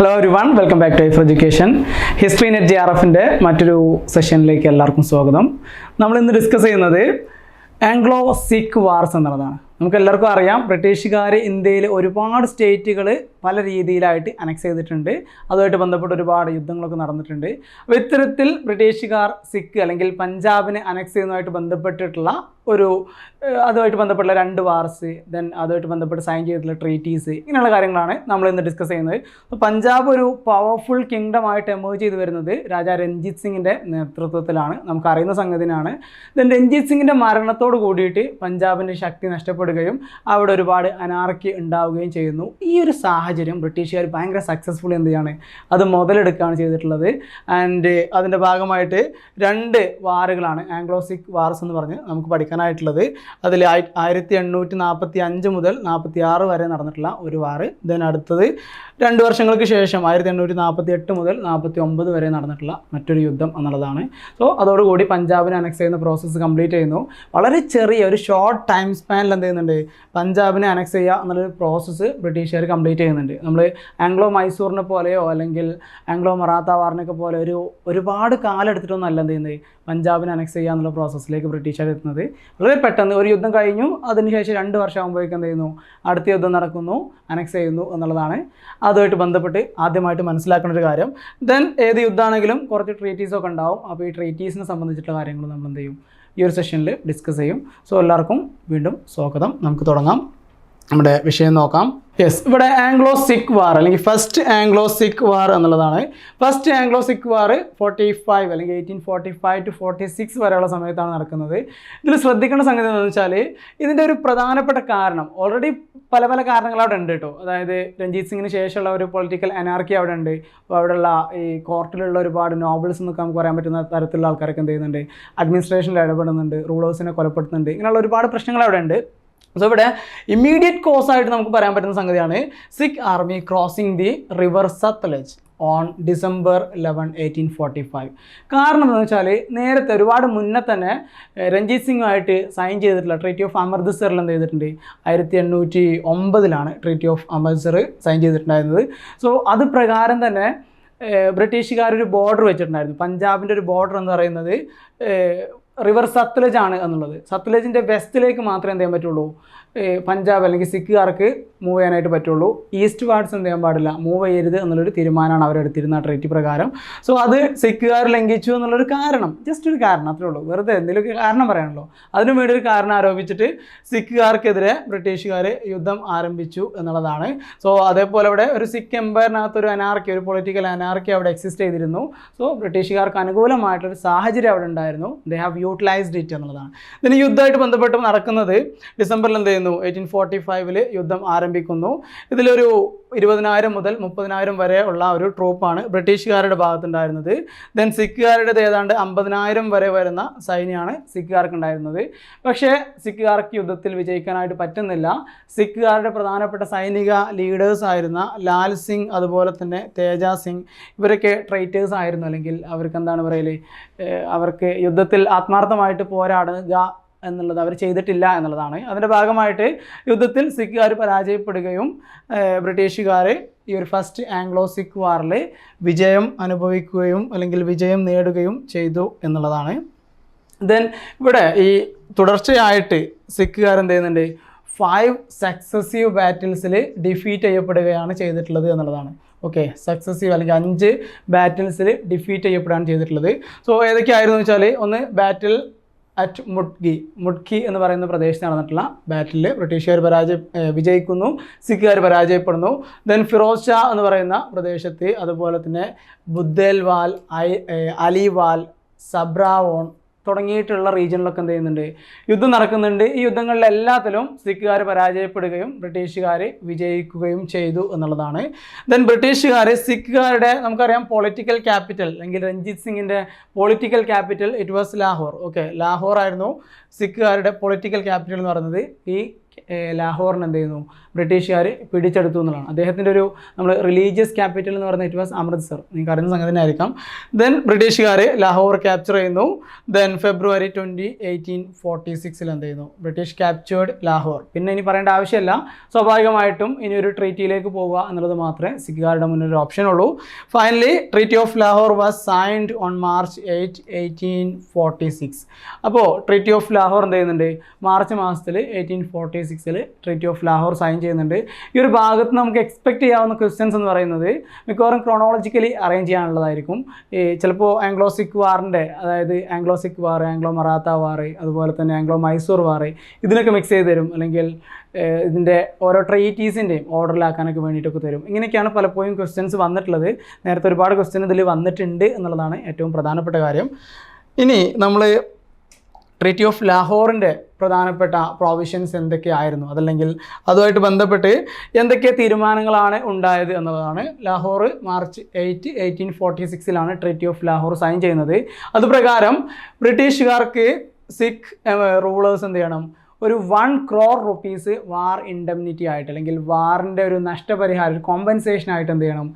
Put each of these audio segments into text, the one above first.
Hello ഒരു one welcome back to if education history net J R എഫിന്റെ മറ്റൊരു സെഷനിലേക്ക് എല്ലാവർക്കും സ്വാഗതം. നമ്മൾ ഇന്ന് ഡിസ്കസ് ചെയ്യുന്നത് ആംഗ്ലോ സിഖ് വാർസ് എന്നുള്ളതാണ്. നമുക്ക് എല്ലാവർക്കും അറിയാം ബ്രിട്ടീഷുകാർ ഇന്ത്യയിൽ ഒരുപാട് സ്റ്റേറ്റുകൾ പല രീതിയിലായിട്ട് അനക്സ് ചെയ്തിട്ടുണ്ട്. അതുമായിട്ട് ബന്ധപ്പെട്ട് ഒരുപാട് യുദ്ധങ്ങളൊക്കെ നടന്നിട്ടുണ്ട്. അപ്പോൾ ഇത്തരത്തിൽ ബ്രിട്ടീഷുകാർ സിഖ് അല്ലെങ്കിൽ പഞ്ചാബിനെ അനക്സ് ചെയ്യുന്നതുമായിട്ട് ബന്ധപ്പെട്ടിട്ടുള്ള ഒരു അതുമായിട്ട് ബന്ധപ്പെട്ടുള്ള രണ്ട് വാർസ് ദെൻ അതുമായിട്ട് ബന്ധപ്പെട്ട് സൈൻ ചെയ്തിട്ടുള്ള ട്രീറ്റീസ് ഇങ്ങനെയുള്ള കാര്യങ്ങളാണ് നമ്മൾ ഇന്ന് ഡിസ്കസ് ചെയ്യുന്നത്. പഞ്ചാബ് ഒരു പവർഫുൾ കിങ്ഡം ആയിട്ട് എമേജ് ചെയ്ത് വരുന്നത് രാജാ രഞ്ജിത് സിംഗിന്റെ നേതൃത്വത്തിലാണ്. നമുക്കറിയുന്ന സംഗതിയാണ്. ദെൻ രഞ്ജിത് സിംഗിന്റെ മരണത്തോട് കൂടിയിട്ട് പഞ്ചാബിന്റെ ശക്തി നഷ്ടപ്പെടുകയും അവിടെ ഒരുപാട് അനാർക്കി ഉണ്ടാവുകയും ചെയ്യുന്നു. ഈ ഒരു സാഹചര്യം ബ്രിട്ടീഷുകാർ ഭയങ്കര സക്സസ്ഫുൾ എന്ത് ചെയ്യാണ്? അത് മുതലെടുക്കുകയാണ് ചെയ്തിട്ടുള്ളത്. ആൻഡ് അതിന്റെ ഭാഗമായിട്ട് രണ്ട് വാറുകളാണ് ആംഗ്ലോസിക് വാർസ് എന്ന് പറഞ്ഞ് നമുക്ക് പഠിക്കാനായിട്ടുള്ളത്. അതിൽ ആയിരത്തി എണ്ണൂറ്റി നാൽപ്പത്തി അഞ്ച് മുതൽ നാൽപ്പത്തി ആറ് വരെ നടന്നിട്ടുള്ള ഒരു വാറ്. ദെൻ അടുത്തത് രണ്ട് വർഷങ്ങൾക്ക് ശേഷം ആയിരത്തി എണ്ണൂറ്റി നാൽപ്പത്തി എട്ട് മുതൽ നാൽപ്പത്തി ഒമ്പത് വരെ നടന്നിട്ടുള്ള മറ്റൊരു യുദ്ധം എന്നുള്ളതാണ്. സോ അതോടുകൂടി പഞ്ചാബിനെ അനക്സ് ചെയ്യുന്ന പ്രോസസ്സ് കംപ്ലീറ്റ് ചെയ്യുന്നു. വളരെ ചെറിയ ഒരു ഷോർട്ട് ടൈം സ്പാനിൽ എന്ത് പഞ്ചാബിനെ അനക്സ് ചെയ്യുക എന്നുള്ളൊരു പ്രോസസ്സ് ബ്രിട്ടീഷുകാർ കംപ്ലീറ്റ് ചെയ്യുന്നുണ്ട്. നമ്മൾ ആംഗ്ലോ മൈസൂറിനെ പോലെയോ അല്ലെങ്കിൽ ആംഗ്ലോ മറാത്ത വാറിനൊക്കെ പോലെ ഒരു ഒരുപാട് കാലം എടുത്തിട്ടൊന്നും അല്ല എന്ത് ചെയ്യുന്നത്? പഞ്ചാബിനെ അനക്സ് ചെയ്യുക എന്നുള്ള പ്രോസസ്സിലേക്ക് ബ്രിട്ടീഷുകാർ എത്തുന്നത്. വളരെ പെട്ടെന്ന് ഒരു യുദ്ധം കഴിഞ്ഞു. അതിനുശേഷം രണ്ട് വർഷം ആകുമ്പോഴേക്കും എന്ത് ചെയ്യുന്നു? അടുത്ത യുദ്ധം നടക്കുന്നു. അനക്സ് ചെയ്യുന്നു എന്നുള്ളതാണ്. അതുമായിട്ട് ബന്ധപ്പെട്ട് ആദ്യമായിട്ട് മനസ്സിലാക്കുന്ന ഒരു കാര്യം. ദെൻ ഏത് യുദ്ധമാണെങ്കിലും കുറച്ച് ട്രീറ്റീസൊക്കെ ഉണ്ടാവും. അപ്പോൾ ഈ ട്രീറ്റീസിനെ സംബന്ധിച്ചിട്ടുള്ള കാര്യങ്ങൾ നമ്മൾ എന്ത് ചെയ്യും? ഈ ഒരു സെഷനിൽ ഡിസ്കസ് ചെയ്യും. സോ എല്ലാവർക്കും വീണ്ടും സ്വാഗതം. നമുക്ക് തുടങ്ങാം. നമ്മുടെ വിഷയം നോക്കാം. യെസ് ഇവിടെ ആംഗ്ലോ സിഖ് വാർ അല്ലെങ്കിൽ ഫസ്റ്റ് ആംഗ്ലോ സിഖ് വാർ എന്നുള്ളതാണ്. First Anglo Sikh war forty five അല്ലെങ്കിൽ eighteen forty five to forty six വരെയുള്ള സമയത്താണ് നടക്കുന്നത്. ഇതിൽ ശ്രദ്ധിക്കേണ്ട സംഗതി എന്താണെന്ന് വെച്ചാൽ ഇതിന്റെ ഒരു പ്രധാനപ്പെട്ട കാരണം ഓൾറെഡി പല പല കാരണങ്ങൾ അവിടെ ഉണ്ട് കേട്ടോ അതായത് രഞ്ജിത് സിംഗിന് ശേഷമുള്ള ഒരു പൊളിറ്റിക്കൽ അനാർക്കി അവിടെ ഉണ്ട്. അപ്പോൾ അവിടെയുള്ള ഈ കോർട്ടിലുള്ള ഒരുപാട് നോവൽസ് എന്നൊക്കെ നമുക്ക് പറയാൻ പറ്റുന്ന തരത്തിലുള്ള ആൾക്കാരൊക്കെ എന്ത് ചെയ്യുന്നുണ്ട്? അഡ്മിനിസ്ട്രേഷനിൽ ഇടപെടുന്നുണ്ട് റൂളേഴ്സിനെ കൊലപ്പെടുത്തുന്നുണ്ട്. ഇങ്ങനെയുള്ള ഒരുപാട് പ്രശ്നങ്ങൾ അവിടെ ഉണ്ട്. സോ ഇവിടെ ഇമ്മീഡിയറ്റ് കോസ് ആയിട്ട് നമുക്ക് പറയാൻ പറ്റുന്ന സംഗതിയാണ്. Sikh army crossing the river Sutlej on December eleven eighteen forty five കാരണം എന്താണെന്ന് വെച്ചാൽ നേരത്തെ ഒരുപാട് മുന്നേ തന്നെ രഞ്ജിത് സിംഗുമായിട്ട് സൈൻ ചെയ്തിട്ടുള്ള ട്രീറ്റി ഓഫ് അമൃത്സറിൽ എന്ത് ചെയ്തിട്ടുണ്ട്? ആയിരത്തി എണ്ണൂറ്റി ഒമ്പതിലാണ് ട്രീറ്റി ഓഫ് അമൃത്സർ സൈൻ ചെയ്തിട്ടുണ്ടായിരുന്നത്. സോ അത് പ്രകാരം തന്നെ ബ്രിട്ടീഷുകാരൊരു ബോർഡർ വെച്ചിട്ടുണ്ടായിരുന്നു. പഞ്ചാബിന്റെ ഒരു ബോർഡർ എന്ന് പറയുന്നത് റിവർ സത്ലജ് ആണ് എന്നുള്ളത്. സത്ലജിന്റെ വെസ്റ്റിലേക്ക് മാത്രമേ എന്ത് ചെയ്യാൻ പറ്റുള്ളൂ? പഞ്ചാബ് അല്ലെങ്കിൽ സിഖുകാർക്ക് മൂവ് ചെയ്യാനായിട്ട് പറ്റുള്ളൂ. ഈസ്റ്റ് വാർഡ്സ് എന്ത് ചെയ്യാൻ പാടില്ല. മൂവ് ചെയ്യരുത് എന്നുള്ളൊരു തീരുമാനമാണ് അവരെടുത്തിരുന്ന ട്രീറ്റ് പ്രകാരം. സോ അത് സിഖുകാർ ലംഘിച്ചു എന്നുള്ളൊരു കാരണം. ജസ്റ്റ് ഒരു കാരണം അത്രേ ഉള്ളൂ. വെറുതെ എന്തെങ്കിലുമൊക്കെ കാരണം പറയാനുള്ളൂ. അതിനു വേണ്ടി ഒരു കാരണം ആരോപിച്ചിട്ട് സിഖുകാർക്കെതിരെ ബ്രിട്ടീഷുകാർ യുദ്ധം ആരംഭിച്ചു എന്നുള്ളതാണ്. സോ അതേപോലെ അവിടെ ഒരു സിഖ് എംപയറിനകത്ത് ഒരു അനാർക്കി ഒരു പൊളിറ്റിക്കൽ അനാർക്കി അവിടെ എക്സിസ്റ്റ് ചെയ്തിരുന്നു. സോ ബ്രിട്ടീഷുകാർക്ക് അനുകൂലമായിട്ടൊരു സാഹചര്യം അവിടെ ഉണ്ടായിരുന്നു. ദേ ഹാവ് യൂട്ടിലൈസ്ഡ് ഇറ്റ് എന്നുള്ളതാണ്. ഇതിന് യുദ്ധമായിട്ട് ബന്ധപ്പെട്ട് നടക്കുന്നത് ഡിസംബറിൽ എന്ത് ചെയ്യുന്നു എയ്റ്റീൻ ഫോർട്ടി ഫൈവിൽ യുദ്ധം ആരംഭിക്കുന്നു. ഇതിലൊരു ഇരുപതിനായിരം മുതൽ മുപ്പതിനായിരം വരെ ഉള്ള ഒരു ട്രൂപ്പാണ് ബ്രിട്ടീഷുകാരുടെ ഭാഗത്തുണ്ടായിരുന്നത്. ദെൻ സിഖുകാരുടേത് ഏതാണ്ട് അമ്പതിനായിരം വരെ വരുന്ന സൈന്യമാണ് സിഖുകാർക്ക് ഉണ്ടായിരുന്നത് പക്ഷേ സിഖുകാർക്ക് യുദ്ധത്തിൽ വിജയിക്കാനായിട്ട് പറ്റുന്നില്ല. സിഖുകാരുടെ പ്രധാനപ്പെട്ട സൈനിക ലീഡേഴ്സ് ആയിരുന്ന ലാൽ സിംഗ് അതുപോലെ തന്നെ തേജ സിംഗ് ഇവരൊക്കെ ട്രൈറ്റേഴ്സ് ആയിരുന്നു. അല്ലെങ്കിൽ അവർക്ക് എന്താണ് പറയൽ? അവർക്ക് യുദ്ധത്തിൽ ആത്മാർത്ഥമായിട്ട് പോരാടുക എന്നുള്ളത് അവർ ചെയ്തിട്ടില്ല എന്നുള്ളതാണ്. അതിന്റെ ഭാഗമായിട്ട് യുദ്ധത്തിൽ സിഖുകാർ പരാജയപ്പെടുകയും ബ്രിട്ടീഷുകാർ ഈ ഒരു ഫസ്റ്റ് ആംഗ്ലോ സിഖ് വാറിൽ വിജയം അനുഭവിക്കുകയും അല്ലെങ്കിൽ വിജയം നേടുകയും ചെയ്തു എന്നുള്ളതാണ്. ദെൻ ഇവിടെ ഈ തുടർച്ചയായിട്ട് സിഖുകാർ എന്ത് ചെയ്യുന്നുണ്ട്? ഫൈവ് സക്സസീവ് ബാറ്റിൽസിൽ ഡിഫീറ്റ് ചെയ്യപ്പെടുകയാണ് ചെയ്തിട്ടുള്ളത് എന്നുള്ളതാണ്. ഓക്കെ സക്സസീവ് അല്ലെങ്കിൽ അഞ്ച് ബാറ്റിൽസിൽ ഡിഫീറ്റ് ചെയ്യപ്പെടുകയാണ് ചെയ്തിട്ടുള്ളത്. സോ ഏതൊക്കെയായിരുന്നു വെച്ചാൽ ഒന്ന് ബാറ്റിൽ അറ്റ് മുഡ്ഗി. മുഡ്ഗി എന്ന് പറയുന്ന പ്രദേശത്ത് നടന്നിട്ടുള്ള ബാറ്റിൽ ബ്രിട്ടീഷുകാർ പരാജയ വിജയിക്കുന്നു സിഖുകാർ പരാജയപ്പെടുന്നു. ദെൻ ഫിറോസ് ഷാ എന്ന് പറയുന്ന പ്രദേശത്ത് അതുപോലെ തന്നെ ബുദ്ദേൽവാൽ അലിവാൽ സബ്രാവോൺ തുടങ്ങിയിട്ടുള്ള റീജിയനിലൊക്കെ എന്ത് ചെയ്യുന്നുണ്ട്? യുദ്ധം നടക്കുന്നുണ്ട്. ഈ യുദ്ധങ്ങളിൽ എല്ലാത്തിലും സിഖുകാർ പരാജയപ്പെടുകയും ബ്രിട്ടീഷുകാർ വിജയിക്കുകയും ചെയ്തു എന്നുള്ളതാണ്. ദെൻ ബ്രിട്ടീഷുകാർ സിഖുകാരുടെ നമുക്കറിയാം പൊളിറ്റിക്കൽ ക്യാപിറ്റൽ അല്ലെങ്കിൽ രഞ്ജിത് സിംഗിന്റെ political capital it was Lahore okay Lahore ആയിരുന്നു സിഖുകാരുടെ പൊളിറ്റിക്കൽ ക്യാപിറ്റൽ എന്ന് പറയുന്നത്. ഈ ലാഹോറിന് എന്ത് ചെയ്യുന്നു? ബ്രിട്ടീഷുകാർ പിടിച്ചെടുത്തു എന്നുള്ളതാണ്. അദ്ദേഹത്തിന്റെ ഒരു നമ്മൾ റിലീജിയസ് ക്യാപിറ്റൽ എന്ന് പറയുന്നത് ഇറ്റ് വാസ് അമൃത്സർ നിങ്ങൾക്ക് അറിയുന്ന സംഗതി തന്നെ ആയിരിക്കാം. ദെൻ ബ്രിട്ടീഷുകാർ ലാഹോർ ക്യാപ്ചർ ചെയ്യുന്നു. Then February twenty eighteen forty സിക്സിൽ എന്ത് ചെയ്യുന്നു? ബ്രിട്ടീഷ് ക്യാപ്ചേർഡ് ലാഹോർ പിന്നെ ഇനി പറയേണ്ട ആവശ്യമില്ല. സ്വാഭാവികമായിട്ടും ഇനി ഒരു ട്രീറ്റിയിലേക്ക് പോവുക എന്നുള്ളത് മാത്രമേ സിഖുകാരുടെ മുന്നിൽ ഒരു ഓപ്ഷൻ ഉള്ളൂ. Finally treaty of Lahore was signed on March eight eighteen forty six അപ്പോൾ ട്രീറ്റി ഓഫ് ലാഹോർ എന്ത് ചെയ്യുന്നുണ്ട്? മാർച്ച് മാസത്തിൽ എയ്റ്റീൻ ഫോർട്ടി സിക്സിൽ ട്രീറ്റി ഓഫ് ലാഹോർ സൈൻ ചെയ്യുന്നുണ്ട്. ഈ ഒരു ഭാഗത്ത് നമുക്ക് എക്സ്പെക്ട് ചെയ്യാവുന്ന ക്വസ്റ്റ്യൻസ് എന്ന് പറയുന്നത് മിക്കവാറും ക്രോണോളജിക്കലി അറേഞ്ച് ചെയ്യാനുള്ളതായിരിക്കും. ഈ ചിലപ്പോൾ ആംഗ്ലോ സിഖ് വാറിന്റെ അതായത് ആംഗ്ലോസിക് വാർ ആംഗ്ലോ മറാത്ത വാർ അതുപോലെ തന്നെ ആംഗ്ലോ മൈസൂർ വാർ ഇതിനൊക്കെ മിക്സ് ചെയ്ത് തരും. അല്ലെങ്കിൽ ഇതിന്റെ ഓരോ ട്രീറ്റീസിന്റെയും ഓർഡറിലാക്കാനൊക്കെ വേണ്ടിയിട്ടൊക്കെ തരും. ഇങ്ങനെയൊക്കെയാണ് പലപ്പോഴും ക്വസ്റ്റ്യൻസ് വന്നിട്ടുള്ളത്. നേരത്തെ ഒരുപാട് ക്വസ്റ്റ്യൻ ഇതിൽ വന്നിട്ടുണ്ട് എന്നുള്ളതാണ് ഏറ്റവും പ്രധാനപ്പെട്ട കാര്യം. ഇനി നമ്മൾ ട്രീറ്റി ഓഫ് ലാഹോറിന്റെ പ്രധാനപ്പെട്ട പ്രൊവിഷൻസ് എന്തൊക്കെയായിരുന്നു? അതല്ലെങ്കിൽ അതുമായിട്ട് ബന്ധപ്പെട്ട് എന്തൊക്കെ തീരുമാനങ്ങളാണ് ഉണ്ടായത് എന്നുള്ളതാണ്. Lahore March eight eighteen forty സിക്സിലാണ് treaty of Lahore sign ചെയ്യുന്നത്. അതുപ്രകാരം ബ്രിട്ടീഷുകാർക്ക് സിഖ് റൂളേഴ്സ് എന്ത് ചെയ്യണം? ഒരു one crore rupees war indemnity ആയിട്ട് അല്ലെങ്കിൽ വാറിന്റെ ഒരു നഷ്ടപരിഹാരം ഒരു കോമ്പൻസേഷൻ ആയിട്ട് എന്ത് ചെയ്യണം?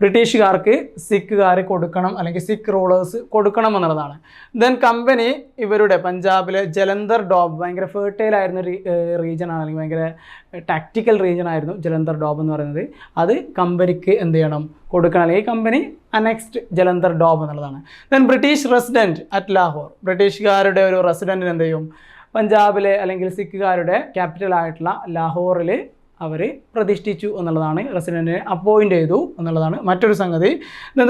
ബ്രിട്ടീഷുകാർക്ക് സിഖുകാർ കൊടുക്കണം അല്ലെങ്കിൽ സിഖ് റൂളേഴ്സ് കൊടുക്കണം എന്നുള്ളതാണ്. ദെൻ കമ്പനി ഇവരുടെ പഞ്ചാബിലെ ജലന്ധർ ഡോബ് ഭയങ്കര ഫേർട്ടൈൽ ആയിരുന്ന റീജിയൻ ആണ് അല്ലെങ്കിൽ ഭയങ്കര ടാക്റ്റിക്കൽ റീജിയൻ ആയിരുന്നു ജലന്ധർ ഡോബ് എന്ന് പറയുന്നത്. അത് കമ്പനിക്ക് എന്ത് ചെയ്യണം? കൊടുക്കണം. അല്ലെങ്കിൽ കമ്പനി അനെക്സ്റ്റ് ജലന്ധർ ഡോബ് എന്നുള്ളതാണ്. Then British resident at Lahore ബ്രിട്ടീഷുകാരുടെ ഒരു റെസിഡന്റിന് എന്ത് ചെയ്യും? പഞ്ചാബിലെ അല്ലെങ്കിൽ സിഖുകാരുടെ ക്യാപിറ്റൽ ആയിട്ടുള്ള ലാഹോറിൽ അവർ പ്രതിഷ്ഠിച്ചു എന്നുള്ളതാണ് റെസിഡന്റിനെ അപ്പോയിന്റ് ചെയ്തു എന്നുള്ളതാണ് മറ്റൊരു സംഗതി.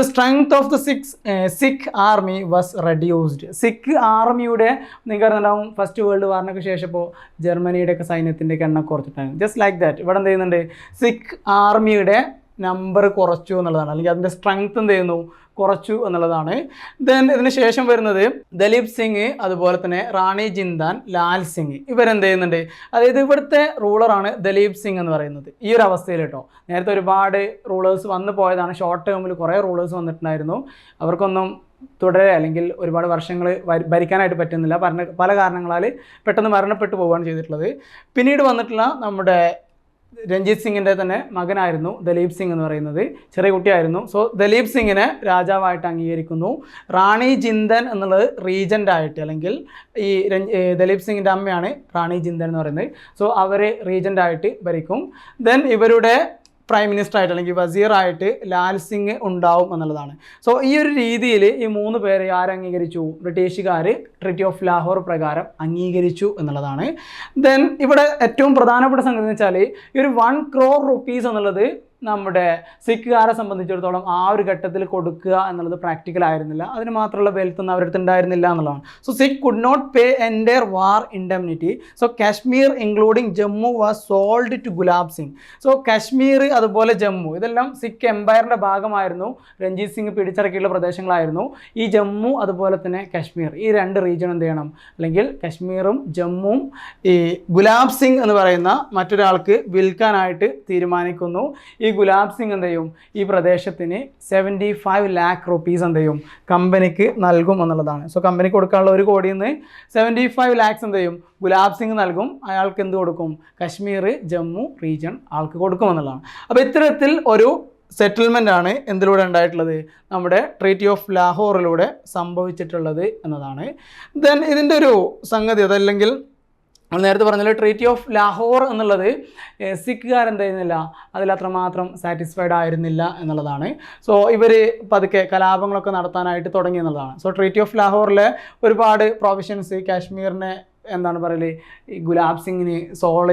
The strength of the six Sikh army was reduced Sikh ആർമിയുടെ നിങ്ങൾക്ക് അറിയുന്നുണ്ടാവും ഫസ്റ്റ് വേൾഡ് വാറിനൊക്കെ ശേഷം ഇപ്പോൾ ജർമ്മനിയുടെയൊക്കെ സൈന്യത്തിന്റെയൊക്കെ സൈന്യത്തിന്റെ എണ്ണം കുറച്ചിട്ടാണ്. ജസ്റ്റ് ലൈക്ക് ദാറ്റ് ഇവിടെ എന്ത് ചെയ്യുന്നുണ്ട് സിഖ് ആർമിയുടെ നമ്പർ കുറച്ചു എന്നുള്ളതാണ്. അല്ലെങ്കിൽ അതിന്റെ സ്ട്രെങ്ത് എന്ത് ചെയ്യുന്നു? കുറച്ചു എന്നുള്ളതാണ്. ദെൻ ഇതിന് ശേഷം വരുന്നത് ദലീപ് സിംഗ് അതുപോലെ തന്നെ റാണി ജിന്താൻ ലാൽ സിംഗ്. ഇവരെന്ത് ചെയ്യുന്നുണ്ട്? അതായത് ഇവിടുത്തെ റൂളറാണ് ദലീപ് സിംഗ് എന്ന് പറയുന്നത്. ഈ ഒരു അവസ്ഥയിൽ കേട്ടോ. നേരത്തെ ഒരുപാട് റൂളേഴ്സ് വന്നു പോയതാണ്. ഷോർട്ട് ടേമിൽ കുറേ റൂളേഴ്സ് വന്നിട്ടുണ്ടായിരുന്നു. അവർക്കൊന്നും തുടരെ അല്ലെങ്കിൽ ഒരുപാട് വർഷങ്ങൾ ഭരിക്കാനായിട്ട് പറ്റുന്നില്ല. പല കാരണങ്ങളാൽ പെട്ടെന്ന് മരണപ്പെട്ടു പോവുകയാണ് ചെയ്തിട്ടുള്ളത്. പിന്നീട് വന്നിട്ടുള്ള നമ്മുടെ രഞ്ജിത് സിംഗിന്റെ തന്നെ മകനായിരുന്നു ദലീപ് സിംഗ് എന്ന് പറയുന്നത്. ചെറിയ കുട്ടിയായിരുന്നു. സോ ദലീപ് സിംഗിനെ രാജാവായിട്ട് അംഗീകരിക്കുന്നു. റാണി ജിന്ദൻ എന്നുള്ളത് റീജന്റ് ആയിട്ട് അല്ലെങ്കിൽ ഈ ദലീപ് സിംഗിന്റെ അമ്മയാണ് റാണി ജിന്ദൻ എന്ന് പറയുന്നത്. സോ അവർ റീജന്റ് ആയിട്ട് ഭരിക്കും. ദെൻ ഇവരുടെ പ്രൈം മിനിസ്റ്റർ ആയിട്ട് അല്ലെങ്കിൽ വസീറായിട്ട് ലാൽ സിംഗ് ഉണ്ടാവും എന്നുള്ളതാണ്. സോ ഈ ഒരു രീതിയിൽ ഈ മൂന്ന് പേരെ ആര് അംഗീകരിച്ചു? ബ്രിട്ടീഷുകാർ ട്രിറ്റി ഓഫ് ലാഹോർ പ്രകാരം അംഗീകരിച്ചു എന്നുള്ളതാണ്. ദെൻ ഇവിടെ ഏറ്റവും പ്രധാനപ്പെട്ട സംഗതി എന്ന് വെച്ചാൽ ഈ ഒരു വൺ ക്രോർ റുപ്പീസ് എന്നുള്ളത് നമ്മുടെ സിഖുകാരെ സംബന്ധിച്ചിടത്തോളം ആ ഒരു ഘട്ടത്തിൽ കൊടുക്കുക എന്നുള്ളത് പ്രാക്ടിക്കൽ ആയിരുന്നില്ല. അതിന് മാത്രമുള്ള വെൽത്ത് ഒന്നും അവരുടെ അടുത്ത് ഉണ്ടായിരുന്നില്ല എന്നുള്ളതാണ്. So Sikh could not pay എന്റെ war indemnity so Kashmir including Jammu was sold to Gulab Singh so Kashmir അതുപോലെ ജമ്മു ഇതെല്ലാം സിഖ് എംപയറിന്റെ ഭാഗമായിരുന്നു. രഞ്ജിത് സിംഗ് പിടിച്ചടക്കിയുള്ള പ്രദേശങ്ങളായിരുന്നു. ഈ ജമ്മു അതുപോലെ തന്നെ കാശ്മീർ ഈ രണ്ട് റീജിയൻ എന്ത് ചെയ്യണം? അല്ലെങ്കിൽ കാശ്മീറും ജമ്മുവും ഈ ഗുലാബ് സിംഗ് എന്ന് പറയുന്ന മറ്റൊരാൾക്ക് വിൽക്കാനായിട്ട് തീരുമാനിക്കുന്നു. ഈ ഗുലാബ് സിംഗ് എന്ത് ചെയ്യും? ഈ പ്രദേശത്തിന് സെവന്റി ഫൈവ് ലാക്ക് റുപ്പീസ് എന്ത് ചെയ്യും? കമ്പനിക്ക് നൽകും എന്നുള്ളതാണ്. സോ കമ്പനിക്ക് കൊടുക്കാനുള്ള ഒരു കോടിയിൽ നിന്ന് സെവന്റി ഫൈവ് ലാക്സ് എന്ത് ചെയ്യും? ഗുലാബ് സിംഗ് നൽകും. അയാൾക്ക് എന്ത് കൊടുക്കും? കശ്മീർ ജമ്മു റീജിയൻ ആൾക്ക് കൊടുക്കും എന്നുള്ളതാണ്. അപ്പോൾ ഇത്തരത്തിൽ ഒരു സെറ്റിൽമെന്റ് ആണ് എന്തിലൂടെ ഉണ്ടായിട്ടുള്ളത്? നമ്മുടെ ട്രീറ്റി ഓഫ് ലാഹോറിലൂടെ സംഭവിച്ചിട്ടുള്ളത് എന്നതാണ്. ദെൻ ഇതിന്റെ ഒരു സംഗതി അതല്ലെങ്കിൽ നമ്മൾ നേരത്തെ പറഞ്ഞല്ലോ ട്രീറ്റി ഓഫ് ലാഹോർ എന്നുള്ളത് സിഖുകാർ എന്ത് ചെയ്യുന്നില്ല അതിൽ അത്രമാത്രം സാറ്റിസ്ഫൈഡ് ആയിരുന്നില്ല എന്നുള്ളതാണ്. സോ ഇവർ പതുക്കെ കലാപങ്ങളൊക്കെ നടത്താനായിട്ട് തുടങ്ങി എന്നുള്ളതാണ്. സോ ട്രീറ്റി ഓഫ് ലാഹോറിലെ ഒരുപാട് പ്രൊവിഷൻസ് കാശ്മീരിനെ എന്താണ് പറയൽ? ഈ ഗുലാബ് സിംഗിന് സോൾ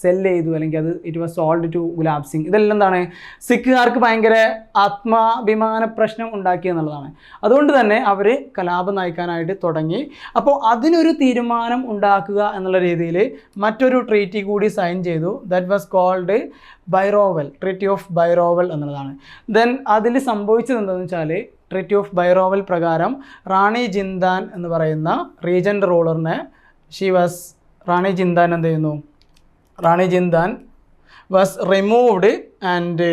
സെൽ ചെയ്തു അല്ലെങ്കിൽ അത് it was sold to Gulab Singh. ഇതെല്ലാം എന്താണ്? സിഖുകാർക്ക് ഭയങ്കര ആത്മാഭിമാന പ്രശ്നം ഉണ്ടാക്കി എന്നുള്ളതാണ്. അതുകൊണ്ട് തന്നെ അവർ കലാപം നയിക്കാനായിട്ട് തുടങ്ങി. അപ്പോൾ അതിനൊരു തീരുമാനം ഉണ്ടാക്കുക എന്നുള്ള രീതിയിൽ മറ്റൊരു ട്രീറ്റി കൂടി സൈൻ ചെയ്തു. That was called Bhairowal treaty of Bhairowal എന്നുള്ളതാണ്. ദെൻ അതിൽ സംഭവിച്ചത് എന്താണെന്ന് വെച്ചാൽ ട്രീറ്റി ഓഫ് ബൈറോവൽ പ്രകാരം റാണി ജിന്ദാൻ എന്ന് പറയുന്ന റീജന്റ് റൂളറിനെ ഷീ വാസ് റാണി ജിന്താൻ എന്ത് ചെയ്യുന്നു? Rani Jindan was removed and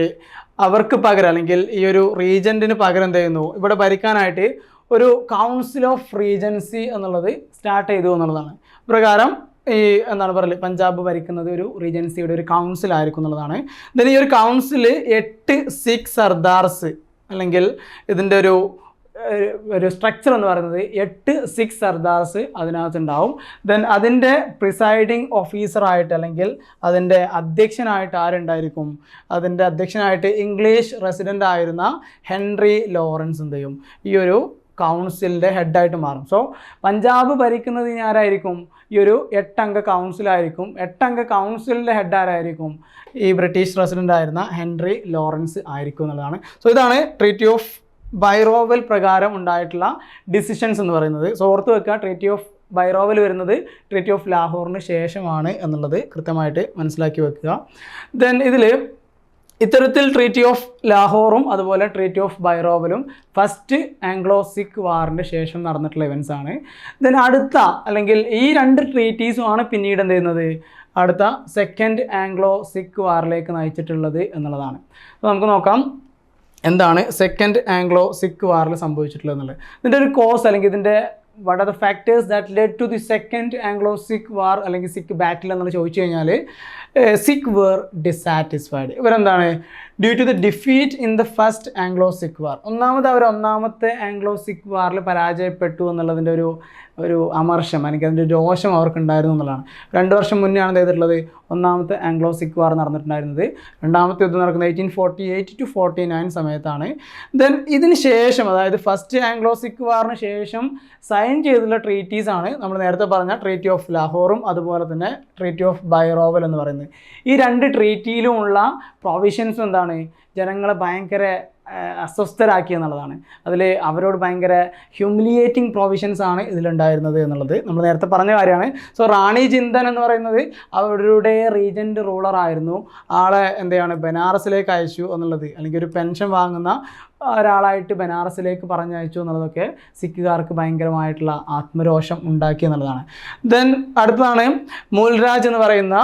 അവർക്ക് പകരം അല്ലെങ്കിൽ ഈ ഒരു റീജന്റിന് പകരം എന്ത് ചെയ്യുന്നു? ഇവിടെ ഭരിക്കാനായിട്ട് ഒരു കൗൺസിൽ ഓഫ് റീജൻസി എന്നുള്ളത് സ്റ്റാർട്ട് ചെയ്തു എന്നുള്ളതാണ്. പ്രകാരം ഈ എന്താണ് പറയൽ പഞ്ചാബ് ഭരിക്കുന്നത് ഒരു റീജൻസിയുടെ ഒരു കൗൺസിൽ ആയിരിക്കും എന്നുള്ളതാണ്. ദെൻ ഈ ഒരു കൗൺസിൽ എട്ട് സിഖ് സർദാർസ് അല്ലെങ്കിൽ ഇതിന്റെ ഒരു ഒരു സ്ട്രക്ചർ എന്ന് പറയുന്നത് എട്ട് സിഖ് സർദാർസ് അതിനകത്തുണ്ടാവും. ദെൻ അതിന്റെ പ്രിസൈഡിങ് ഓഫീസറായിട്ട് അല്ലെങ്കിൽ അതിന്റെ അധ്യക്ഷനായിട്ട് ആരുണ്ടായിരിക്കും? അതിന്റെ അധ്യക്ഷനായിട്ട് ഇംഗ്ലീഷ് റെസിഡന്റ് ആയിരുന്ന ഹെൻറി ലോറൻസ് എന്ത് ചെയ്യും? ഈ ഒരു കൗൺസിലിന്റെ ഹെഡായിട്ട് മാറും. സോ പഞ്ചാബ് ഭരിക്കുന്നത് ആരായിരിക്കും? ഈ ഒരു എട്ടംഗ കൗൺസിലായിരിക്കും എട്ടംഗ കൗൺസിലിന്റെ ഹെഡ് ആരായിരിക്കും? ഈ ബ്രിട്ടീഷ് പ്രസിഡന്റ് ആയിരുന്ന ഹെൻറി ലോറൻസ് ആയിരിക്കും എന്നുള്ളതാണ്. സോ ഇതാണ് ട്രീറ്റി ഓഫ് ബൈറോവൽ പ്രകാരം ഉണ്ടായിട്ടുള്ള ഡിസിഷൻസ് എന്ന് പറയുന്നത്. സോ ഓർത്ത് വെക്കുക ട്രീറ്റി ഓഫ് ബൈറോവൽ വരുന്നത് ട്രീറ്റി ഓഫ് ലാഹോറിന് ശേഷമാണ് എന്നുള്ളത് കൃത്യമായിട്ട് മനസ്സിലാക്കി വെക്കുക. ദെൻ ഇതിൽ ഇത്തരത്തിൽ ട്രീറ്റി ഓഫ് ലാഹോറും അതുപോലെ ട്രീറ്റി ഓഫ് ബൈറോവലും ഫസ്റ്റ് ആംഗ്ലോ സിഖ് വാറിന്റെ ശേഷം നടന്നിട്ടുള്ള ഇവൻസ് ആണ്. ദെൻ അടുത്ത അല്ലെങ്കിൽ ഈ രണ്ട് ട്രീറ്റീസുമാണ് പിന്നീട് എന്ത് ചെയ്യുന്നത്? അടുത്ത സെക്കൻഡ് ആംഗ്ലോ സിഖ് വാറിലേക്ക് നയിച്ചിട്ടുള്ളത് എന്നുള്ളതാണ്. അപ്പോൾ നമുക്ക് നോക്കാം. എന്താണ് സെക്കൻഡ് ആംഗ്ലോ സിഖ് വാറിൽ സംഭവിച്ചിട്ടുള്ളത് എന്നുള്ളത്. ഇതിന്റെ ഒരു കോസ് അല്ലെങ്കിൽ ഇതിന്റെ what are the factors that led to the second Anglo Sikh war അല്ലെങ്കിൽ സിഖ് ബാറ്റിൽ എന്നുള്ള ചോദിച്ചു കഴിഞ്ഞാൽ Sikh were dissatisfied ഇവരെന്താണ്? Due to the defeat in the first Anglo Sikh war ഒന്നാമത് അവർ ഒന്നാമത്തെ ആംഗ്ലോ സിഖ് വാറിൽ പരാജയപ്പെട്ടു എന്നുള്ളതിന്റെ ഒരു ഒരു അമർഷം അല്ലെങ്കിൽ അതിന്റെ രോഷം അവർക്കുണ്ടായിരുന്നു എന്നുള്ളതാണ്. രണ്ട് വർഷം മുന്നേ ആണ് ചെയ്തിട്ടുള്ളത്? ഒന്നാമത്തെ ആംഗ്ലോ സിഖ് വാർ നടന്നിട്ടുണ്ടായിരുന്നത്. രണ്ടാമത്തെ യുദ്ധം നടക്കുന്നത് eighteen forty eight to forty nine സമയത്താണ്. ദെൻ ഇതിന് ശേഷം അതായത് ഫസ്റ്റ് ആംഗ്ലോ സിഖ് വാറിന് ശേഷം സൈൻ ചെയ്തിട്ടുള്ള ട്രീറ്റീസാണ് നമ്മൾ നേരത്തെ പറഞ്ഞ ട്രീറ്റി ഓഫ് ലാഹോറും അതുപോലെ തന്നെ ട്രീറ്റി ഓഫ് ബൈറോവൽ എന്ന് പറയുന്നത്. ഈ രണ്ട് ട്രീറ്റിയിലുമുള്ള പ്രൊവിഷൻസ് എന്താണ്? ജനങ്ങളെ ഭയങ്കര അസ്വസ്ഥരാക്കി എന്നുള്ളതാണ്. അതിൽ അവരോട് ഭയങ്കര ഹ്യൂമിലിയേറ്റിംഗ് പ്രൊവിഷൻസ് ആണ് ഇതിലുണ്ടായിരുന്നത് എന്നുള്ളത് നമ്മൾ നേരത്തെ പറഞ്ഞ കാര്യമാണ്. സോ റാണി ചിന്തൻ എന്ന് പറയുന്നത് അവരുടെ റീജന്റ് റൂളർ ആയിരുന്നു. ആളെ എന്തെയാണ്? ബനാറസിലേക്ക് അയച്ചു എന്നുള്ളത്. അല്ലെങ്കിൽ ഒരു പെൻഷൻ വാങ്ങുന്ന ഒരാളായിട്ട് ബനാറസിലേക്ക് പറഞ്ഞയച്ചു എന്നുള്ളതൊക്കെ സിഖുകാർക്ക് ഭയങ്കരമായിട്ടുള്ള ആത്മരോഷം ഉണ്ടാക്കി എന്നുള്ളതാണ്. ദെൻ അടുത്തതാണ് മൂൽരാജ് എന്ന് പറയുന്ന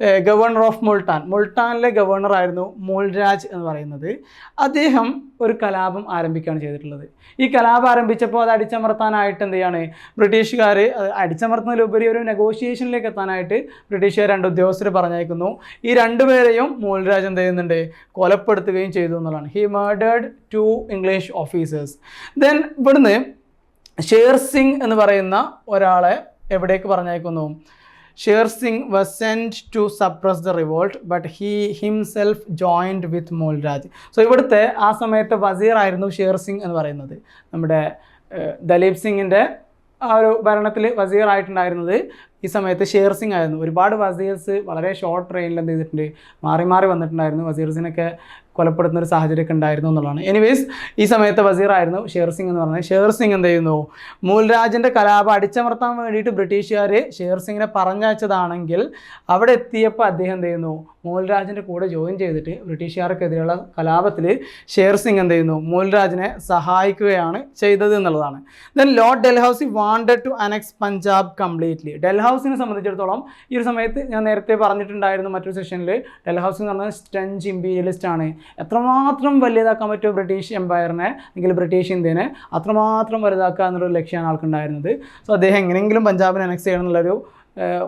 ഗവർണർ ഓഫ് മുൾട്ടാൻ. മുൾട്ടാനിലെ ഗവർണർ ആയിരുന്നു മോൾരാജ് എന്ന് പറയുന്നത്. അദ്ദേഹം ഒരു കലാപം ആരംഭിക്കുകയാണ് ചെയ്തിട്ടുള്ളത്. ഈ കലാപം ആരംഭിച്ചപ്പോൾ അത് അടിച്ചമർത്താനായിട്ട് എന്ത് ചെയ്യാണ്? ബ്രിട്ടീഷുകാർ അടിച്ചമർത്തുന്നതിലുപരി ഒരു നെഗോഷിയേഷനിലേക്ക് എത്താനായിട്ട് ബ്രിട്ടീഷുകാർ രണ്ട് ഉദ്യോഗസ്ഥർ പറഞ്ഞയക്കുന്നു. ഈ രണ്ടുപേരെയും മൂൽരാജ് എന്ത് ചെയ്യുന്നുണ്ട്? കൊലപ്പെടുത്തുകയും ചെയ്തു എന്നുള്ളതാണ്. He murdered two English officers then ഇവിടുന്ന് ഷേർ സിംഗ് എന്ന് പറയുന്ന ഒരാളെ എവിടേക്ക് പറഞ്ഞയക്കുന്നു? Sher Singh was sent to suppress the revolt but he himself joined with Mulraj so ഇവിടുത്തെ ആ സമയത്തെ വസീർ ആയിരുന്നു ഷേർ സിംഗ് എന്ന് പറയുന്നത്. നമ്മുടെ ദലീപ് സിംഗിന്റെ ആ ഒരു ഭരണത്തിൽ വസീർ ആയിട്ടുണ്ടായിരുന്നത് ഈ സമയത്ത് ഷേർ സിംഗ് ആയിരുന്നു. ഒരുപാട് വസീർസ് വളരെ ഷോർട്ട് ട്രെയിനിൽ എന്ത് ചെയ്തിട്ടുണ്ട്? മാറി മാറി വന്നിട്ടുണ്ടായിരുന്നു. വസീർസിനൊക്കെ കൊലപ്പെടുത്തുന്ന ഒരു സാഹചര്യമൊക്കെ ഉണ്ടായിരുന്നു എന്നുള്ളതാണ്. എനിവേസ് ഈ സമയത്ത് വസീർ ആയിരുന്നു ഷേർ സിംഗ് എന്ന് പറഞ്ഞത്. ഷേർ സിംഗ് എന്ത് ചെയ്യുന്നു? മൂൽരാജിന്റെ കലാപം അടിച്ചമർത്താൻ വേണ്ടിയിട്ട് ബ്രിട്ടീഷുകാർ ഷേർ സിംഗിനെ പറഞ്ഞയച്ചതാണെങ്കിൽ അവിടെ എത്തിയപ്പോൾ അദ്ദേഹം എന്ത് ചെയ്യുന്നു? മൂൽരാജിന്റെ കൂടെ ജോയിൻ ചെയ്തിട്ട് ബ്രിട്ടീഷുകാർക്കെതിരെയുള്ള കലാപത്തിൽ ഷേർ സിംഗ് എന്ത് ചെയ്യുന്നു? മൂൽരാജിനെ സഹായിക്കുകയാണ് ചെയ്തത് എന്നുള്ളതാണ്. Then Lord Dalhousie wanted to annex Punjab completely ഡൽഹൌസിനെ സംബന്ധിച്ചിടത്തോളം ഈ ഒരു സമയത്ത് ഞാൻ നേരത്തെ പറഞ്ഞിട്ടുണ്ടായിരുന്നു മറ്റൊരു സെഷനിൽ ഡൽഹൌസി എന്ന് പറഞ്ഞാൽ സ്റ്റഞ്ച് ഇമ്പീരിയലിസ്റ്റ് ആണ്. എത്രമാത്രം വലിയതാക്കാൻ പറ്റുമോ ബ്രിട്ടീഷ് എംപയറിനെ അല്ലെങ്കിൽ ബ്രിട്ടീഷ് ഇന്ത്യനെ അത്രമാത്രം വലുതാക്കുക എന്നുള്ളൊരു ലക്ഷ്യമാണ് ആൾക്കുണ്ടായിരുന്നത്. സോ അദ്ദേഹം എങ്ങനെയെങ്കിലും പഞ്ചാബിനെ അനക്സ് ചെയ്യണം എന്നുള്ളൊരു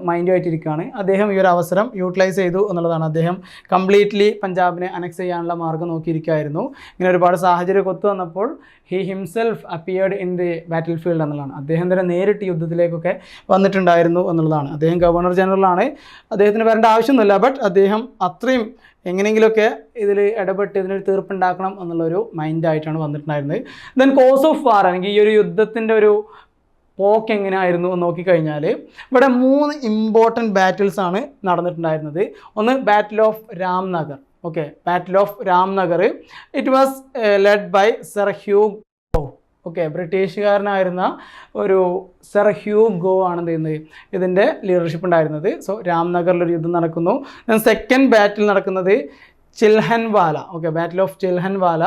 മൈൻഡുമായിട്ടിരിക്കുകയാണ് അദ്ദേഹം ഈ ഒരു അവസരം യൂട്ടിലൈസ് ചെയ്തു എന്നുള്ളതാണ്. അദ്ദേഹം കംപ്ലീറ്റ്ലി പഞ്ചാബിനെ അനക്സ് ചെയ്യാനുള്ള മാർഗം നോക്കിയിരിക്കുകയായിരുന്നു. ഇങ്ങനെ ഒരുപാട് സാഹചര്യം ഒത്തു വന്നപ്പോൾ he himself appeared in the battle field എന്നുള്ളതാണ്. അദ്ദേഹം തന്നെ നേരിട്ട് യുദ്ധത്തിലേക്കൊക്കെ വന്നിട്ടുണ്ടായിരുന്നു എന്നുള്ളതാണ്. അദ്ദേഹം ഗവർണർ ജനറലാണ് അദ്ദേഹത്തിന് വരേണ്ട ആവശ്യമൊന്നുമില്ല. ബട്ട് അദ്ദേഹം അത്രയും എങ്ങനെയെങ്കിലുമൊക്കെ ഇതിൽ ഇടപെട്ട് ഇതിനൊരു തീർപ്പുണ്ടാക്കണം എന്നുള്ളൊരു മൈൻഡായിട്ടാണ് വന്നിട്ടുണ്ടായിരുന്നത്. ദെൻ കോസ് ഓഫ് വാർ അല്ലെങ്കിൽ ഈ ഒരു യുദ്ധത്തിന്റെ ഒരു പോക്ക് എങ്ങനെയായിരുന്നു എന്ന് നോക്കിക്കഴിഞ്ഞാൽ ഇവിടെ മൂന്ന് ഇമ്പോർട്ടന്റ് ബാറ്റിൽസ് ആണ് നടന്നിട്ടുണ്ടായിരുന്നത്. ഒന്ന് battle of Ramnagar okay battle of Ramnagar it was led by sir Hugh okay ബ്രിട്ടീഷുകാരനായിരുന്ന ഒരു സർ ഹ്യൂ ഗോ ആണ് എന്ത് ചെയ്യുന്നത്? ഇതിന്റെ ലീഡർഷിപ്പ് ഉണ്ടായിരുന്നത്. സോ രാംനഗറിലൊരു യുദ്ധം നടക്കുന്നു. സെക്കൻഡ് ബാറ്റിൽ നടക്കുന്നത് Chillianwala. Okay battle of Chillianwala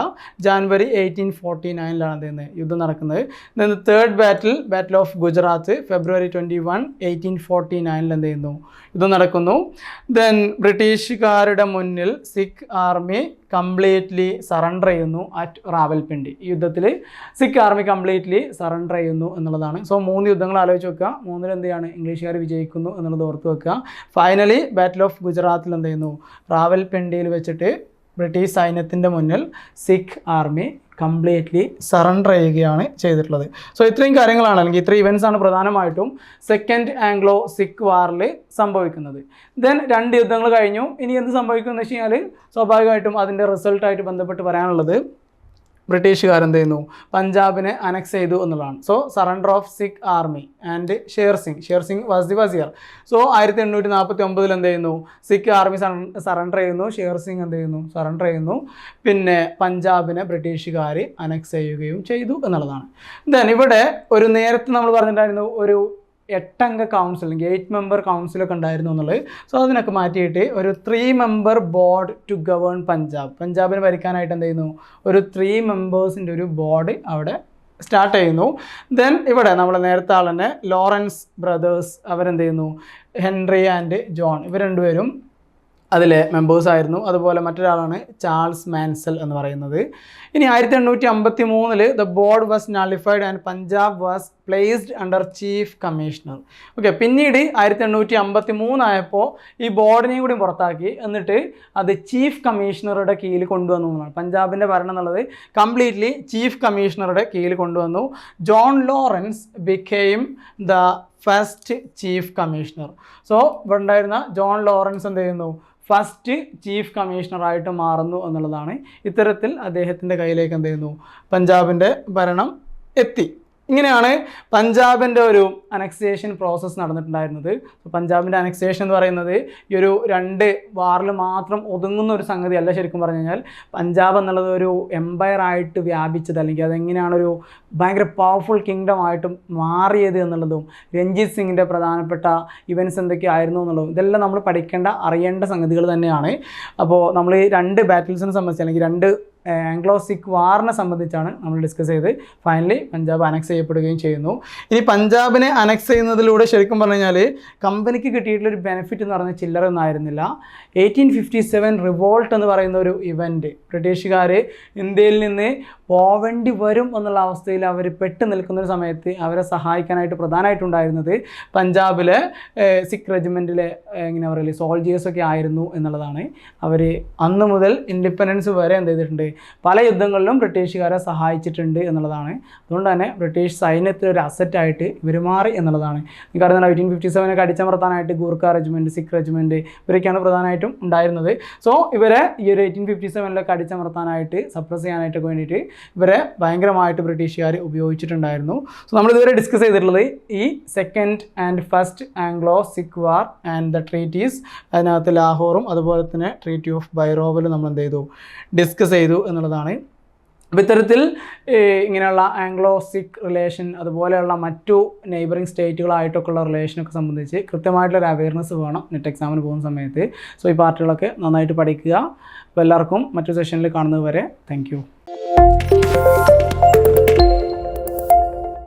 January eighteen forty നയനിലാണ് ചെയ്യുന്നത്? യുദ്ധം നടക്കുന്നത്. Then third battle battle of Gujarat February twenty one eighteen forty നയനിൽ എന്ത് ചെയ്യുന്നു? യുദ്ധം നടക്കുന്നു. ദെൻ ബ്രിട്ടീഷുകാരുടെ മുന്നിൽ സിഖ് ആർമി കംപ്ലീറ്റ്ലി സറണ്ടർ ചെയ്യുന്നു അറ്റ് റാവൽപിണ്ടി. ഈ യുദ്ധത്തിൽ സിഖ് ആർമി കംപ്ലീറ്റ്ലി സറണ്ടർ ചെയ്യുന്നു എന്നുള്ളതാണ്. സോ മൂന്ന് യുദ്ധങ്ങൾ ആലോചിച്ച് വെക്കുക മൂന്നിൽ എന്ത് ചെയ്യാണ്? ഇംഗ്ലീഷുകാർ വിജയിക്കുന്നു എന്നുള്ളത് ഓർത്ത് വെക്കുക. ഫൈനലി ബാറ്റിൽ ഓഫ് ഗുജറാത്തിൽ എന്ത് ചെയ്യുന്നു? റാവൽപിണ്ടിയിൽ വെച്ചിട്ട് ബ്രിട്ടീഷ് സൈന്യത്തിന്റെ മുന്നിൽ സിഖ് ആർമി കംപ്ലീറ്റ്ലി സറണ്ടർ ചെയ്യുകയാണ് ചെയ്തിട്ടുള്ളത്. സോ ഇത്രയും കാര്യങ്ങളാണ്. അല്ലെങ്കിൽ ഇത്രയും ഇവന്റ്സ് ആണ് പ്രധാനമായിട്ടും സെക്കൻഡ് ആംഗ്ലോ സിഖ് വാറിൽ സംഭവിക്കുന്നത്. ദെൻ രണ്ട് യുദ്ധങ്ങൾ കഴിഞ്ഞു. ഇനി എന്ത് സംഭവിക്കും എന്ന് വെച്ച് കഴിഞ്ഞാൽ സ്വാഭാവികമായിട്ടും അതിന്റെ റിസൾട്ടായിട്ട് ബന്ധപ്പെട്ട് പറയാനുള്ളത് ബ്രിട്ടീഷുകാർ എന്ത് ചെയ്യുന്നു പഞ്ചാബിനെ അനക്സ് ചെയ്തു എന്നുള്ളതാണ്. So surrender of Sikh army and Sher Singh Sher Singh was the wazir so ആയിരത്തി എണ്ണൂറ്റി നാൽപ്പത്തി ഒമ്പതിൽ എന്ത് ചെയ്യുന്നു സിഖ് ആർമി സറണ്ടർ ചെയ്യുന്നു. ഷേർ സിംഗ് എന്ത് ചെയ്യുന്നു സറണ്ടർ ചെയ്യുന്നു. പിന്നെ പഞ്ചാബിനെ ബ്രിട്ടീഷുകാർ അനക്സ് ചെയ്യുകയും ചെയ്തു എന്നുള്ളതാണ്. ദെൻ ഇവിടെ ഒരു നേരത്തെ നമ്മൾ പറഞ്ഞിട്ടുണ്ടായിരുന്നു ഒരു എട്ടംഗ കൗൺസിൽ അല്ലെങ്കിൽ എയ്റ്റ് മെമ്പർ കൗൺസിലൊക്കെ ഉണ്ടായിരുന്നു എന്നുള്ളത്. സോ അതിനൊക്കെ മാറ്റിയിട്ട് ഒരു three member board to govern Punjab പഞ്ചാബിന് ഭരിക്കാനായിട്ട് എന്ത് ചെയ്യുന്നു? ഒരു ത്രീ മെമ്പേഴ്സിന്റെ ഒരു ബോർഡ് അവിടെ സ്റ്റാർട്ട് ചെയ്യുന്നു. ദെൻ ഇവിടെ നമ്മൾ നേരത്തെ ആൾ തന്നെ ലോറൻസ് ബ്രദേഴ്സ് അവരെന്ത് ചെയ്യുന്നു? ഹെൻറി ആൻഡ് ജോൺ ഇവർ രണ്ടുപേരും അതിലെ മെമ്പേഴ്സ് ആയിരുന്നു. അതുപോലെ മറ്റൊരാളാണ് ചാൾസ് മാൻസൽ എന്ന് പറയുന്നത്. ഇനി ആയിരത്തി എണ്ണൂറ്റി അമ്പത്തി മൂന്നിൽ the board was nullified and Punjab was placed under chief commissioner okay പിന്നീട് ആയിരത്തി എണ്ണൂറ്റി അമ്പത്തി മൂന്നായപ്പോൾ ഈ ബോർഡിനെയും കൂടി പുറത്താക്കി. എന്നിട്ട് അത് ചീഫ് കമ്മീഷണറുടെ കീഴിൽ കൊണ്ടുവന്നു എന്നാണ്. പഞ്ചാബിന്റെ ഭരണം എന്നുള്ളത് കംപ്ലീറ്റ്ലി ചീഫ് കമ്മീഷണറുടെ കീഴിൽ കൊണ്ടുവന്നു. John Lawrence became the first chief commissioner so ഇവിടെ ഉണ്ടായിരുന്ന ജോൺ ലോറൻസ് എന്ത് ചെയ്യുന്നു? ഫസ്റ്റ് ചീഫ് കമ്മീഷണറായിട്ട് മാറുന്നു എന്നുള്ളതാണ്. ഇത്തരത്തിൽ അദ്ദേഹത്തിന്റെ കയ്യിലേക്ക് എന്ത് ചെയ്യുന്നു? പഞ്ചാബിന്റെ ഭരണം എത്തി. ഇങ്ങനെയാണ് പഞ്ചാബിന്റെ ഒരു അനക്സേഷൻ പ്രോസസ്സ് നടന്നിട്ടുണ്ടായിരുന്നത്. പഞ്ചാബിന്റെ അനക്സേഷൻ എന്ന് പറയുന്നത് ഈ ഒരു രണ്ട് വാറിൽ മാത്രം ഒതുങ്ങുന്ന ഒരു സംഗതിയല്ല ശരിക്കും പറഞ്ഞു കഴിഞ്ഞാൽ. പഞ്ചാബ് എന്നുള്ളത് ഒരു എംപയർ ആയിട്ട് വ്യാപിച്ചത് അല്ലെങ്കിൽ അതെങ്ങനെയാണ് ഒരു ഭയങ്കര പവർഫുൾ കിങ്ഡം ആയിട്ട് മാറിയത് എന്നുള്ളതും രഞ്ജിത് സിംഗിന്റെ പ്രധാനപ്പെട്ട ഇവന്റ്സ് എന്തൊക്കെയായിരുന്നു എന്നുള്ളതും ഇതെല്ലാം നമ്മൾ പഠിക്കേണ്ട അറിയേണ്ട സംഗതികൾ തന്നെയാണ്. അപ്പോൾ നമ്മൾ രണ്ട് ബാറ്റിൽസിനെ സംബന്ധിച്ച് അല്ലെങ്കിൽ രണ്ട് ആംഗ്ലോ സിഖ് വാറിനെ സംബന്ധിച്ചാണ് നമ്മൾ ഡിസ്കസ് ചെയ്ത് ഫൈനലി പഞ്ചാബ് അനക്സ് ചെയ്യപ്പെടുകയും ചെയ്യുന്നു. ഇനി പഞ്ചാബിനെ അനക്സ് ചെയ്യുന്നതിലൂടെ ശരിക്കും പറഞ്ഞു കഴിഞ്ഞാൽ കമ്പനിക്ക് കിട്ടിയിട്ടുള്ളൊരു ബെനിഫിറ്റ് എന്ന് പറയുന്നത് ചില്ലറൊന്നും ആയിരുന്നില്ല. എയ്റ്റീൻ ഫിഫ്റ്റി സെവൻ റിവോൾട്ട് എന്ന് പറയുന്ന ഒരു ഇവന്റ് ബ്രിട്ടീഷുകാർ ഇന്ത്യയിൽ നിന്ന് പോവേണ്ടി വരും എന്നുള്ള അവസ്ഥയിൽ അവർ പെട്ട് നിൽക്കുന്ന ഒരു സമയത്ത് അവരെ സഹായിക്കാനായിട്ട് പ്രധാനമായിട്ടുണ്ടായിരുന്നത് പഞ്ചാബിലെ സിഖ് റെജിമെന്റിലെ എങ്ങനെ പറയില്ലേ സോൾജിയേഴ്സൊക്കെ ആയിരുന്നു എന്നുള്ളതാണ്. അവർ അന്ന് മുതൽ ഇൻഡിപെൻഡൻസ് വരെ എന്ത് ചെയ്തിട്ടുണ്ട് പല യുദ്ധങ്ങളിലും ബ്രിട്ടീഷുകാരെ സഹായിച്ചിട്ടുണ്ട് എന്നുള്ളതാണ്. അതുകൊണ്ട് തന്നെ ബ്രിട്ടീഷ് സൈന്യത്തിൽ ഒരു അസറ്റായിട്ട് ഇവർ മാറി എന്നുള്ളതാണ്. കാരണം എയ്റ്റീൻ ഫിഫ്റ്റി സെവനൊക്കെ അടിച്ചമർത്താനായിട്ട് ഗൂർഖ റെജിമെന്റ് സിഖ് റെജിമെന്റ് ഇവരൊക്കെയാണ് പ്രധാനമായിട്ടും ഉണ്ടായിരുന്നത്. സോ ഇവരെ ഈ ഒരു എയ്റ്റീൻ ഫിഫ്റ്റി സെവനിലൊക്കെ അടിച്ചമർത്താനായിട്ട് സപ്രസ് ചെയ്യാനായിട്ടൊക്കെ വേണ്ടിയിട്ട് ഇവരെ ഭയങ്കരമായിട്ട് ബ്രിട്ടീഷുകാർ ഉപയോഗിച്ചിട്ടുണ്ടായിരുന്നു. സോ നമ്മൾ ഇതുവരെ ഡിസ്കസ് ചെയ്തിട്ടുള്ളത് ഈ second and first Anglo Sikh war and the treaties അതിനകത്ത് ലാഹോറും അതുപോലെ തന്നെ ട്രീറ്റി ഓഫ് ബൈറോവലും നമ്മൾ എന്ത് ചെയ്തു? ഡിസ്കസ് ചെയ്തു എന്നുള്ളതാണ്. അപ്പോൾ ഇത്തരത്തിൽ ഇങ്ങനെയുള്ള ആംഗ്ലോ സിഖ് റിലേഷൻ അതുപോലെയുള്ള മറ്റു നെയ്ബറിങ് സ്റ്റേറ്റുകളായിട്ടൊക്കെയുള്ള റിലേഷനൊക്കെ സംബന്ധിച്ച് കൃത്യമായിട്ടുള്ള ഒരു അവയർനെസ് വേണം നെറ്റ് എക്സാമിന് പോകുന്ന സമയത്ത്. സോ ഈ പാർട്ടികളൊക്കെ നന്നായിട്ട് പഠിക്കുക. അപ്പോൾ എല്ലാവർക്കും മറ്റു സെഷനിൽ കാണുന്നത് വരെ താങ്ക്